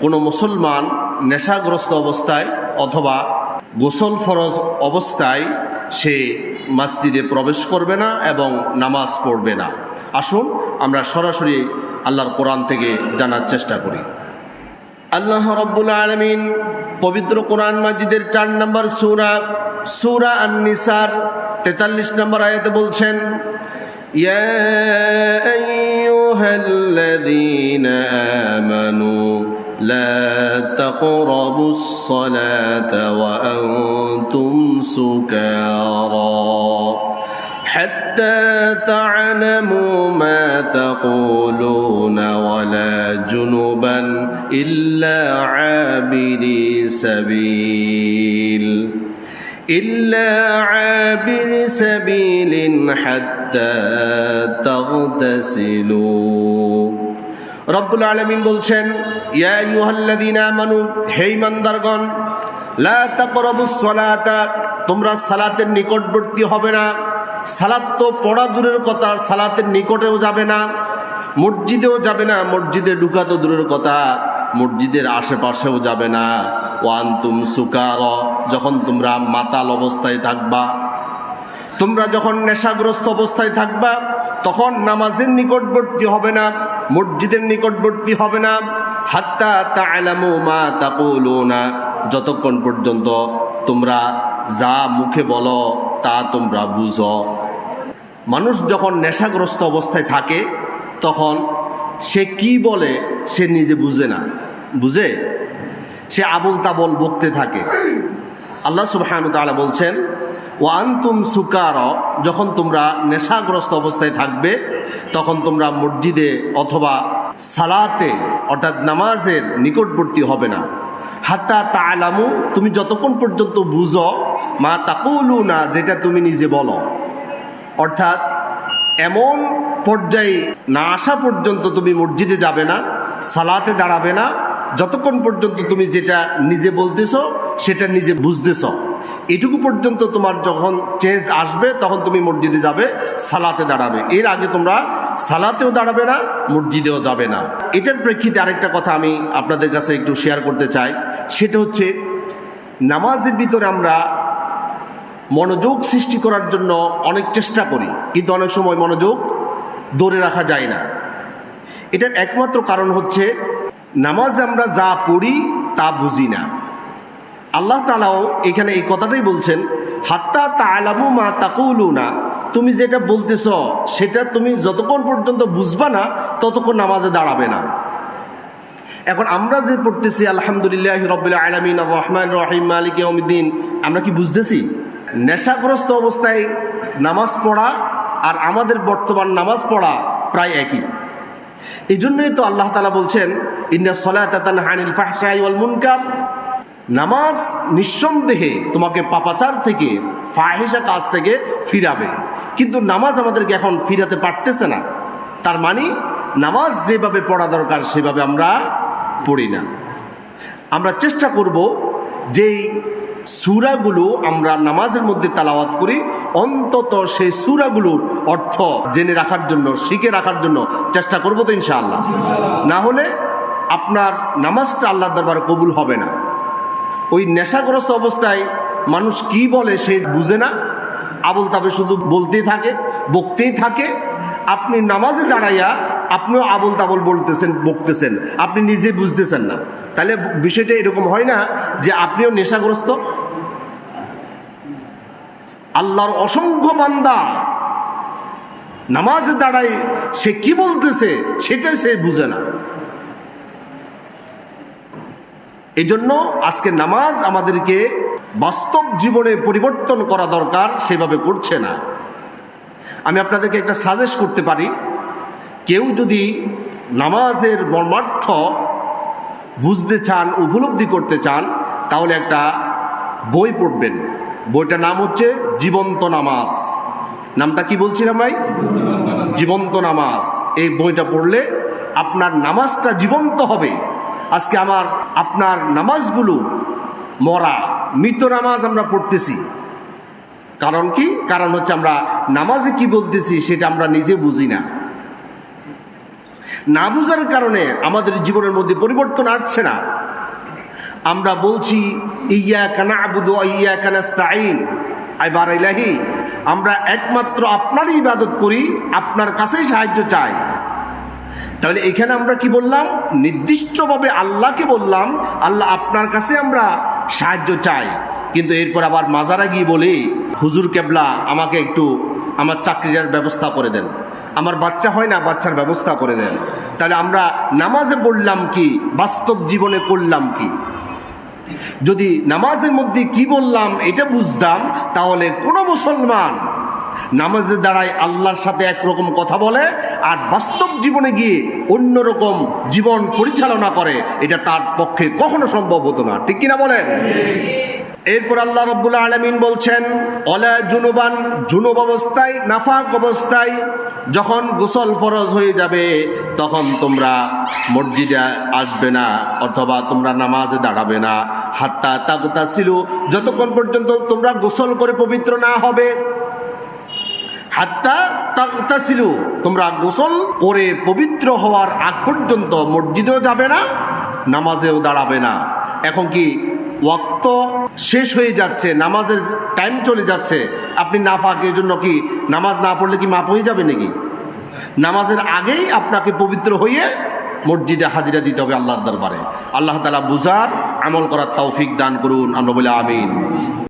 কোনো মুসলমান নেশাগ্রস্ত অবস্থায় অথবা গোসল ফরজ অবস্থায় সে মসজিদে প্রবেশ করবে না এবং নামাজ পড়বে না। আসুন, আমরা সরাসরি আল্লাহর কোরআন থেকে জানার চেষ্টা করি। আল্লাহ রব্বুল আলমিন পবিত্র কোরআন মসজিদের চার নম্বর সুরা সুরা আননিসার তেতাল্লিশ নম্বর আয়াতে বলছেন ইয়ে আইয়ুহাল্লাযীনা لا تقربوا الصلاة وأنتم سكارى. حتى تعلموا ما تقولون ولا جنبا إلا عابري سبيل إلا عابر سبيل حتى تغتسلوا. রব্বুল আলমিন বলছেন, ইয়া ইউহাল্লাযীনা আমানু, হে ঈমানদারগণ, লা তাকরাবুস সালাতা, তোমরা সালাতের নিকটবর্তী হবে না। সালাত তো পড়া দূরের কথা, সালাতের নিকটেও যাবে না। মসজিদেও যাবে না, মসজিদে ঢুকা তো দূরের কথা, মসজিদের আশেপাশেও যাবে না। ওয়ান্তুম সুকার, যখন তোমরা মাতাল অবস্থায় থাকবা, তোমরা যখন নেশাগ্রস্ত অবস্থায় থাকবা, তখন নামাজের নিকটবর্তী হবে না। মসজিদের নিকটবর্তী হবে না। হাত্তা তা'লামু মা তা তাকুলুনা। যতক্ষণ পর্যন্ত তোমরা যা মুখে বলো, তা তোমরা বুঝো। মানুষ যখন নেশাগ্রস্ত অবস্থায় থাকে, তখন সে কি বলে সে নিজে বুঝে না। বুঝে? সে আবল তাবল বকতে থাকে। আল্লাহ তাআলা বলছেন ওয়ান্তুম সুকার, যখন তোমরা নেশাগ্রস্ত অবস্থায় থাকবে, তখন তোমরা মসজিদে অথবা সালাতে, অর্থাৎ নামাজের নিকটবর্তী হবে না। হাত্তা তালামু তুমি যতক্ষণ পর্যন্ত বুঝো, মা তাকুলু না যেটা তুমি নিজে বলো। অর্থাৎ, এমন পর্যায়ে না আসা পর্যন্ত তুমি মসজিদে যাবে না, সালাতে দাঁড়াবে না, যতক্ষণ পর্যন্ত তুমি যেটা নিজে বলতেছ, সেটা নিজে বুঝতেছ। এটুকু পর্যন্ত তোমার যখন চেঞ্জ আসবে, তখন তুমি মসজিদে যাবে, সালাতে দাঁড়াবে। এর আগে তোমরা সালাতেও দাঁড়াবে না, মসজিদেও যাবে না। এটার প্রেক্ষিতে আরেকটা কথা আমি আপনাদের কাছে একটু শেয়ার করতে চাই। সেটা হচ্ছে, নামাজের ভিতরে আমরা মনোযোগ সৃষ্টি করার জন্য অনেক চেষ্টা করি, কিন্তু অনেক সময় মনোযোগ ধরে রাখা যায় না। এটার একমাত্র কারণ হচ্ছে, নামাজ আমরা যা পড়ি তা বুঝি না। আল্লাহ তালাও এখানে এই কথাটাই বলছেন, হাত্তা তালামু মা তাকুলু না তুমি যেটা বলতেছ, সেটা তুমি যতক্ষণ পর্যন্ত বুঝবা না, ততক্ষণ নামাজে দাঁড়াবে না। এখন আমরা যে পড়তেছি, আলহামদুলিল্লাহ রবিল আলমিন রহমান রহিম, মালিক অমিদ্দিন আমরা কি বুঝতেছি? নেশাগ্রস্ত অবস্থায় নামাজ পড়া আর আমাদের বর্তমান নামাজ পড়া প্রায় একই। এই জন্যই তো আল্লাহ তালা বলছেন, ইন্না সলাতান হানিল ফাহশাই ওয়াল মুনকার। নামাজ নিঃসন্দেহে তোমাকে পাপাচার থেকে ফাহেসা কাজ থেকে ফিরাবে। কিন্তু নামাজ আমাদেরকে এখন ফিরাতে পারতেছে না। তার মানে নামাজ যেভাবে পড়া দরকার, সেভাবে আমরা পড়ি না। আমরা চেষ্টা করব যেই সুরাগুলো আমরা নামাজের মধ্যে তালাওয়াত করি, অন্তত সেই সুরাগুলোর অর্থ জেনে রাখার জন্য, শিখে রাখার জন্য চেষ্টা করব তো ইনশাআল্লাহ। না হলে আপনার নামাজটা আল্লাহ দরবার কবুল হবে না। ওই নেশাগ্রস্ত অবস্থায় মানুষ কি বলে সে বুঝে না। আবল তাবে শুধু বলতেই থাকে, বকতেই থাকে, আপনি নামাজে দাঁড়াইয়া আপনিও আবল তাবল বলতেছেন, বকতেছেন, আপনি নিজে বুঝতেছেন না। তাহলে বিষয়টা এরকম হয় না যে আপনিও নেশাগ্রস্ত। আল্লাহর অসংখ্য বান্দা নামাজ দাঁড়ায়, সে কি বলতেছে সেটা সে বুঝে না। এই জন্য আজকে নামাজ আমাদেরকে বাস্তব জীবনে পরিবর্তন করা দরকার, সেভাবে করছে না। আমি আপনাদেরকে একটা সাজেস্ট করতে পারি। কেউ যদি নামাজের মর্মার্থ বুঝতে চান, উপলব্ধি করতে চান, তাহলে একটা বই পড়বেন। বইটার নাম হচ্ছে জীবন্ত নামাজ। নামটা কি বলছিলাম ভাই? জীবন্ত নামাজ। এই বইটা পড়লে আপনার নামাজটা জীবন্ত হবে। আজকে আমার, আপনার নামাজগুলো মরা, মৃত নামাজ আমরা পড়তেছি। কারণ কি? কারণ হচ্ছে আমরা নামাজে কি বলতেছি সেটা আমরা নিজে বুঝি না। না বুঝার কারণে আমাদের জীবনের মধ্যে পরিবর্তন আসছে না। আমরা বলছি ইয়া কানা আবুদু ইয়া কানাস্তাইন আইবার ইলাহি, আমরা একমাত্র আপনারই ইবাদত করি, আপনার কাছেই সাহায্য চাই। তাহলে এখানে আমরা কি বললাম? নির্দিষ্টভাবে আল্লাহকে বললাম, আল্লাহ আপনার কাছে আমরা সাহায্য চাই। কিন্তু এরপর আবার মাজারা গিয়ে বলি, হুজুর কেবলা, আমাকে একটু আমার চাকরিটার ব্যবস্থা করে দেন। আমার বাচ্চা হয় না, বাচ্চার ব্যবস্থা করে দেন। তাহলে আমরা নামাজে বললাম কি? বাস্তব জীবনে করলাম কি? যদি নামাজের মধ্যে কি বললাম, এটা বুঝতাম, তাহলে কোনো মুসলমান নামাজের দ্বারাই আল্লাহর সাথে একরকম কথা বলে আর বাস্তব জীবনে গিয়ে অন্যরকম জীবন পরিচালনা করে, এটা তার পক্ষে কখনো সম্ভব হতো না। ঠিক কিনা বলেন? এরপর আল্লাহ রব্বুল্লাহ আলমিন বলছেন, অলা জুনুবান, জুনুব অবস্থায়, নাফাক অবস্থায় যখন গোসল ফরজ হয়ে যাবে, তখন তোমরা মসজিদে আসবে না অথবা তোমরা নামাজে দাঁড়াবে না। হাত্তা তাগতা ছিল যতক্ষণ পর্যন্ত তোমরা গোসল করে পবিত্র না হবে হাত্তা ছিল তোমরা গোসল করে পবিত্র হওয়ার আগ পর্যন্ত মসজিদেও যাবে না, নামাজেও দাঁড়াবে না। এখন কি ওয়াক্ত শেষ হয়ে যাচ্ছে, নামাজের টাইম চলে যাচ্ছে, আপনি না ফাঁকের জন্য কি নামাজ না পড়লে কি মাপ হয়ে যাবে নাকি? নামাজের আগেই আপনাকে পবিত্র হয়ে মসজিদে হাজিরা দিতে হবে আল্লাহর দরবারে। আল্লাহ তালা বুঝার, আমল করার তৌফিক দান করুন আমরা বলে আমিন